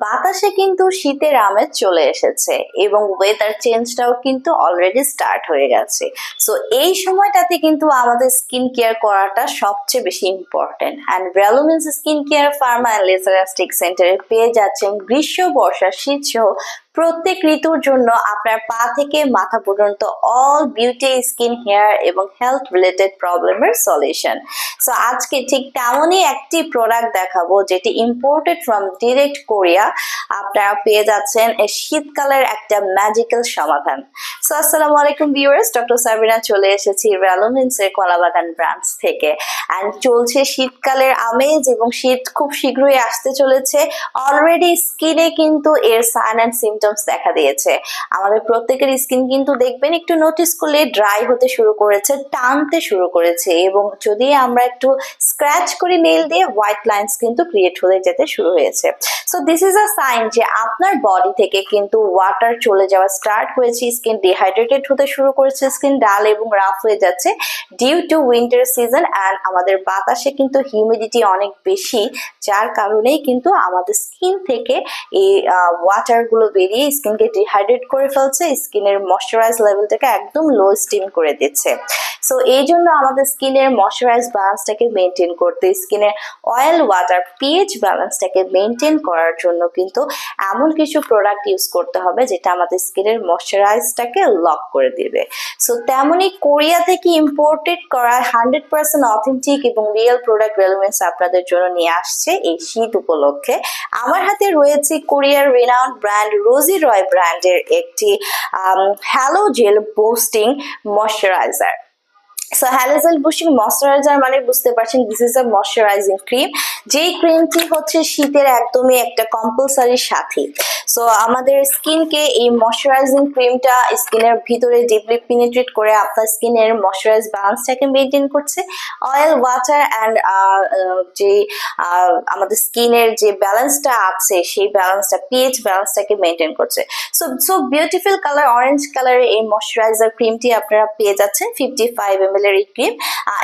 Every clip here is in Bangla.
বাতাসে কিন্তু শীতের আমেজ চলে এসেছে এবং ওয়েদার চেঞ্জটাও কিন্তু অলরেডি স্টার্ট হয়ে গেছে। সো এই সময়টাতে কিন্তু আমাদের স্কিন কেয়ার করাটা সবচেয়ে বেশি ইম্পর্টেন্ট অ্যান্ড ভ্যালুমিন্স স্কিন কেয়ার ফার্মা অ্যান্ড লেজারাস্টিক সেন্টারে পেয়ে যাচ্ছেন গ্রীষ্ম বর্ষা শীত সহ প্রত্যেক ঋতুর জন্য আপনার পা থেকে মাথা পর্যন্ত অল বিউটি স্কিন হেয়ার এবং হেলথ রিলেটেড প্রবলেমের সলিউশন সো আজকে ঠিক তেমনই একটি প্রোডাক্ট দেখাবো যেটি ইম্পোর্টেড ফ্রম ডিরেক্ট কোরিয়া আপনারা পেয়ে যাচ্ছেন শীতকালের একটা ম্যাজিক্যাল সমাধান. সো আসসালামু আলাইকুম ভিউয়ার্স ডক্টর সাবিনা চলে এসেছি র্যালোমিন্সের কলাবাগান ব্রাঞ্চ থেকে. অ্যান্ড চলছে শীতকালের আমেজ এবং শীত খুব শীঘ্রই আসতে চলেছে। অলরেডি স্কিনে কিন্তু এর সাইন অ্যান্ড সিমটমস দেখা দিয়েছে। আমাদের প্রত্যেকের স্কিন কিন্তু দেখবেন একটু নোটিস করলে ড্রাই হতে শুরু করেছে, টানতে শুরু করেছে এবং যদি আমরা একটু স্ক্র্যাচ করে নেল দিয়ে হোয়াইট লাইন্স কিন্তু ক্রিয়েট হয়ে যেতে শুরু হয়েছে। So this is a sign যে আপনার বডি থেকে কিন্তু ওয়াটার চলে যাওয়া স্টার্ট করেছে স্কিন ডিহাইড্রেটেড হতে শুরু করেছে স্কিন ডাল এবং রাফ হয়ে যাচ্ছে। Due to winter season and আমাদের বাতাসে কিন্তু হিউমিডিটি অনেক বেশি, যার কারণেই কিন্তু আমাদের স্কিন থেকে এই ওয়াটারগুলো বেরিয়ে স্কিনকে ডিহাইড্রেট করে ফেলছে, স্কিনের ময়শ্চারাইজ লেভেলটাকে একদম লো স্টিম করে দিচ্ছে। সো এই জন্য আমাদের স্কিনের ময়শ্চারাইজ ব্যালেন্সটাকে মেনটেন করতে, স্কিনের অয়েল ওয়াটার পিএইচ ব্যালেন্সটাকে মেনটেন করার জন্য কিন্তু এমন কিছু প্রোডাক্ট ইউজ করতে হবে যেটা আমাদের স্কিনের ময়শ্চারাইজটাকে লক করে দিবে। সো তেমনই কোরিয়া থেকে ইম্পোর্টেড করা হান্ড্রেড পার্সেন্ট অথেন্টিক এবং রিয়েল প্রোডাক্ট রেলমেন্টস আপনাদের জন্য নিয়ে আসছে এই শীত উপলক্ষে। আমার হাতে রয়েছে কোরিয়ার রেনাউন্ড ব্র্যান্ড রোজি রয় ব্র্যান্ডের একটি hello gel boosting moisturiser so hello gel boosting moisturiser মানে বুঝতে পারছেন this is a moisturising cream যেই ক্রিমটি হচ্ছে শীতের একদমই একটা কম্পালসারি সাথী। সো আমাদের স্কিনকে এই ময়শ্চারাইজিং ক্রিমটা স্কিনের ভিতরে ডিপলি পিনিট্রেট করে আপনার স্কিনের ময়শ্চারাইজ ব্যালেন্সটাকে মেনটেন করছে। অয়েল ওয়াটার অ্যান্ড যে আহ, আমাদের স্কিনের যে ব্যালেন্সটা আছে সেই ব্যালেন্সটা পিএইচ ব্যালেন্সটাকে মেনটেন করছে। So so beautiful colour orange কালারের এই ময়শ্চারাইজার ক্রিমটি আপনারা পেয়ে যাচ্ছেন ফিফটি ফাইভ এম এর এই ক্রিম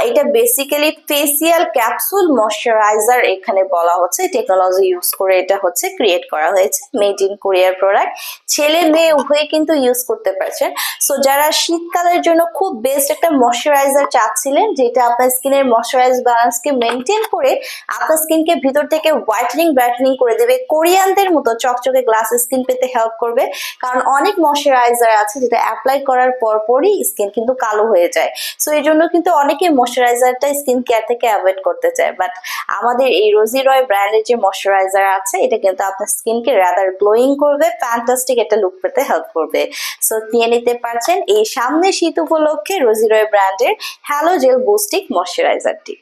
এটা বেসিক্যালি ফেসিয়াল ক্যাপসুল ময়শ্চারাইজার এখানে বলা হচ্ছে টেকনোলজি ইউজ করে এটা হচ্ছে ক্রিয়েট করা হয়েছে মেড ইন কোরিয়ার প্রোডাক্ট ছেলে মেয়ে উভয়ে কিন্তু ইউজ করতে পারছেন সো যারা শীতকালের জন্য খুব বেস্ট একটা ময়শ্চারাইজার চাচ্ছিলেন, যেটা আপনার স্কিনের ময়শ্চারাইজ ব্যালেন্সকে মেনটেন করে, আপনার স্কিনকে ভিতর থেকে হোয়াইটেনিং ব্রাইটেনিং করে দেবে। কোরিয়ানদের মতো চকচকে গ্লাস স্কিন পেতে হেল্প করবে। কারণ অনেক ময়শ্চারাইজার আছে যেটা অ্যাপ্লাই করার পরপরই স্কিন কিন্তু কালো হয়ে যায়। সো এই জন্য কিন্তু অনেকে ময়শ্চারাইজারটা স্কিন কেয়ার থেকে অ্যাভয়েড করতে চায়। বাট আমাদের এই রোজি রয় ব্র্যান্ডের যে ময়শ্চারাইজার আছে, এটা কিন্তু আপনার স্কিনকে রাদার গ্লোয়িং করবে ফ্যান্টাস্টিক একটা লুক পেতে হেল্প করবে। সো নিয়ে নিতে পারছেন এই সামনে শীত উপলক্ষে রোজি রয় ব্র্যান্ডের হ্যালো জেল বুস্টিক ময়শ্চারাইজারটি